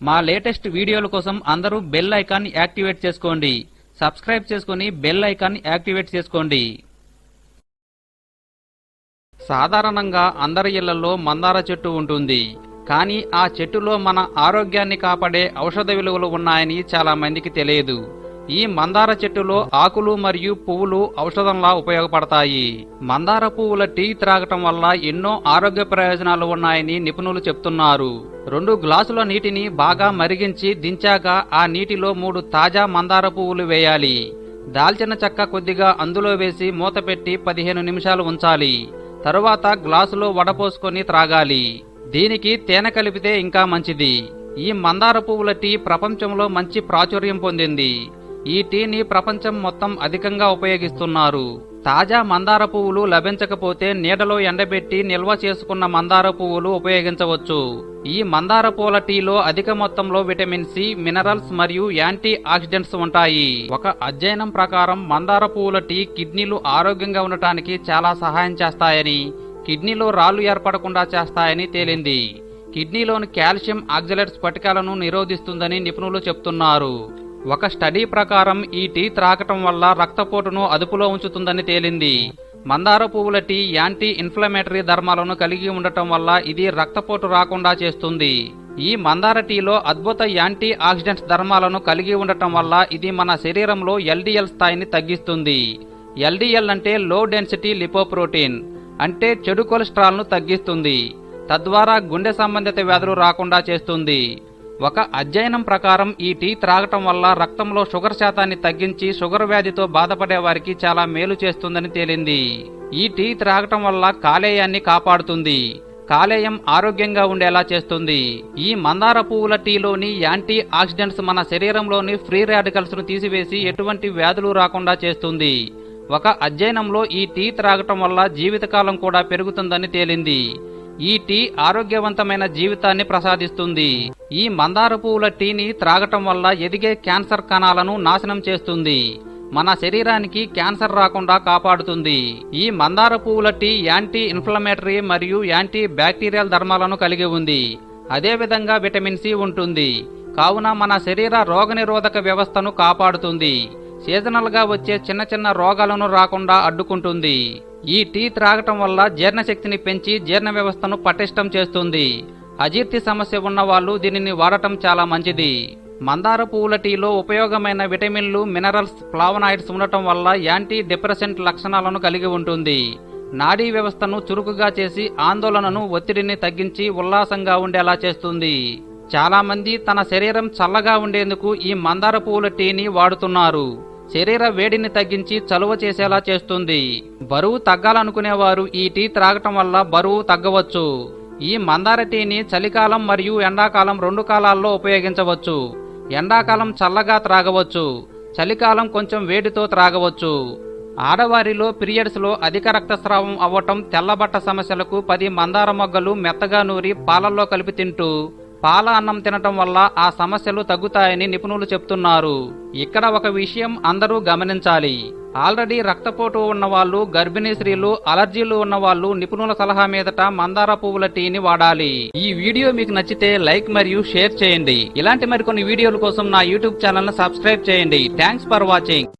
మా లేటెస్ట్ వీడియోల కోసం అందరూ బెల్ ఐకాన్ యాక్టివేట్ చేసుకోండి. సబ్స్క్రైబ్ చేసుకుని బెల్ ఐకాన్ యాక్టివేట్ చేసుకోండి. సాధారణంగా అందరి ఇళ్ళలో మందార చెట్టు ఉంటుంది. కానీ ఆ చెట్టులో మన ఆరోగ్యాన్ని కాపాడే ఔషధ విలువలు ఉన్నాయని చాలా మందికి తెలియదు. ఈ మందార చెట్టులో ఆకులు మరియు పువ్వులు ఔషధంలా ఉపయోగపడతాయి. మందార పువ్వుల టీ త్రాగటం వల్ల ఎన్నో ఆరోగ్య ప్రయోజనాలు ఉన్నాయని నిపుణులు చెప్తున్నారు. రెండు గ్లాసుల నీటిని బాగా మరిగించి దించాక ఆ నీటిలో మూడు తాజా మందార పువ్వులు వేయాలి. దాల్చిన చెక్క కొద్దిగా అందులో వేసి మూత పెట్టి పదిహేను నిమిషాలు ఉంచాలి. తరువాత గ్లాసులో వడపోసుకొని త్రాగాలి. దీనికి తేనె కలిపితే ఇంకా మంచిది. ఈ మందార పువ్వుల టీ ప్రపంచంలో మంచి ప్రాచుర్యం పొందింది. ఈ టీని ప్రపంచం మొత్తం అధికంగా ఉపయోగిస్తున్నారు. తాజా మందార పువ్వులు లభించకపోతే నీడలో ఎండబెట్టి నిల్వ చేసుకున్న మందార పువ్వులు ఉపయోగించవచ్చు. ఈ మందార పూల టీలో అధిక మొత్తంలో విటమిన్ సి మినరల్స్ మరియు యాంటీ ఆక్సిడెంట్స్ ఉంటాయి. ఒక అధ్యయనం ప్రకారం మందార పువ్వుల టీ కిడ్నీలు ఆరోగ్యంగా ఉండటానికి చాలా సహాయం చేస్తాయని కిడ్నీలో రాళ్ళు ఏర్పడకుండా చేస్తాయని తేలింది. కిడ్నీలోని కాల్షియం ఆక్సిలేట్ స్ఫటికాలను నిరోధిస్తుందని నిపుణులు చెప్తున్నారు. ఒక స్టడీ ప్రకారం ఈ టీ త్రాగటం వల్ల రక్తపోటును అదుపులో ఉంచుతుందని తేలింది. మందార పువ్వుల టీ యాంటీ ఇన్ఫ్లమేటరీ ధర్మాలను కలిగి ఉండటం వల్ల ఇది రక్తపోటు రాకుండా చేస్తుంది. ఈ మందార టీలో అద్భుత యాంటీ ఆక్సిడెంట్స్ ధర్మాలను కలిగి ఉండటం వల్ల ఇది మన శరీరంలో ఎల్డిఎల్ స్థాయిని తగ్గిస్తుంది. ఎల్డిఎల్ అంటే లో డెన్సిటీ లిపోప్రోటీన్ అంటే చెడు కొలెస్ట్రాల్ను తగ్గిస్తుంది. తద్వారా గుండె సంబంధిత వ్యాధులు రాకుండా చేస్తుంది. ఒక అధ్యయనం ప్రకారం ఈ టీ త్రాగటం వల్ల రక్తంలో షుగర్ శాతాన్ని తగ్గించి షుగర్ వ్యాధితో బాధపడే వారికి చాలా మేలు చేస్తుందని తేలింది. ఈ టీ త్రాగటం వల్ల కాలేయాన్ని కాపాడుతుంది. కాలేయం ఆరోగ్యంగా ఉండేలా చేస్తుంది. ఈ మందార పువ్వుల టీలోని యాంటీ ఆక్సిడెంట్స్ మన శరీరంలోని ఫ్రీ రాడికల్స్ను తీసివేసి ఎటువంటి వ్యాధులు రాకుండా చేస్తుంది. ఒక అధ్యయనంలో ఈ టీ త్రాగటం వల్ల జీవితకాలం కూడా పెరుగుతుందని తేలింది. ఈ టీ ఆరోగ్యవంతమైన జీవితాన్ని ప్రసాదిస్తుంది. ఈ మందార పువ్వుల టీని త్రాగటం వల్ల ఎదిగే క్యాన్సర్ కణాలను నాశనం చేస్తుంది. మన శరీరానికి క్యాన్సర్ రాకుండా కాపాడుతుంది. ఈ మందార పువ్వుల టీ యాంటీ ఇన్ఫ్లమేటరీ మరియు యాంటీ బ్యాక్టీరియల్ ధర్మాలను కలిగి ఉంది. అదేవిధంగా విటమిన్ సి ఉంటుంది. కావున మన శరీర రోగనిరోధక వ్యవస్థను కాపాడుతుంది. సీజనల్గా వచ్చే చిన్న చిన్న రోగాలను రాకుండా అడ్డుకుంటుంది. ఈ టీ త్రాగటం వల్ల జీర్ణశక్తిని పెంచి జీర్ణ వ్యవస్థను పటిష్టం చేస్తుంది. అజీర్తి సమస్య ఉన్నవాళ్ళు దీనిని వాడటం చాలా మంచిది. మందార పువ్వుల టీలో ఉపయోగమైన విటమిన్లు మినరల్స్ ఫ్లావనాయిడ్స్ ఉండటం వల్ల యాంటీ డిప్రెసెంట్ లక్షణాలను కలిగి ఉంటుంది. నాడీ వ్యవస్థను చురుకుగా చేసి ఆందోళనను ఒత్తిడిని తగ్గించి ఉల్లాసంగా ఉండేలా చేస్తుంది. చాలామంది తన శరీరం చల్లగా ఉండేందుకు ఈ మందార పువ్వుల టీని వాడుతున్నారు. శరీర వేడిని తగ్గించి చలువ చేసేలా చేస్తుంది. బరువు తగ్గాలనుకునేవారు ఈ టీ త్రాగటం వల్ల బరువు తగ్గవచ్చు. ఈ మందార టీని చలికాలం మరియు ఎండాకాలం రెండు కాలాల్లో ఉపయోగించవచ్చు. ఎండాకాలం చల్లగా త్రాగవచ్చు. చలికాలం కొంచెం వేడితో త్రాగవచ్చు. ఆడవారిలో పీరియడ్స్లో అధిక రక్తస్రావం అవ్వటం తెల్లబట్ట సమస్యలకు పది మందార మొగ్గలు మెత్తగా నూరి పాలల్లో కలిపి తింటూ పాల అన్నం తినటం వల్ల ఆ సమస్యలు తగ్గుతాయని నిపుణులు చెప్తున్నారు. ఇక్కడ ఒక విషయం అందరూ గమనించాలి. ఆల్రెడీ రక్తపోటు ఉన్నవాళ్ళు గర్భిణీ స్త్రీలు అలర్జీలు ఉన్నవాళ్ళు నిపుణుల సలహా మీదట మందార పువ్వుల టీని వాడాలి. ఈ వీడియో మీకు నచ్చితే లైక్ మరియు షేర్ చేయండి. ఇలాంటి మరికొన్ని వీడియోల కోసం నా యూట్యూబ్ ఛానల్ సబ్స్క్రైబ్ చేయండి. Thanks for watching.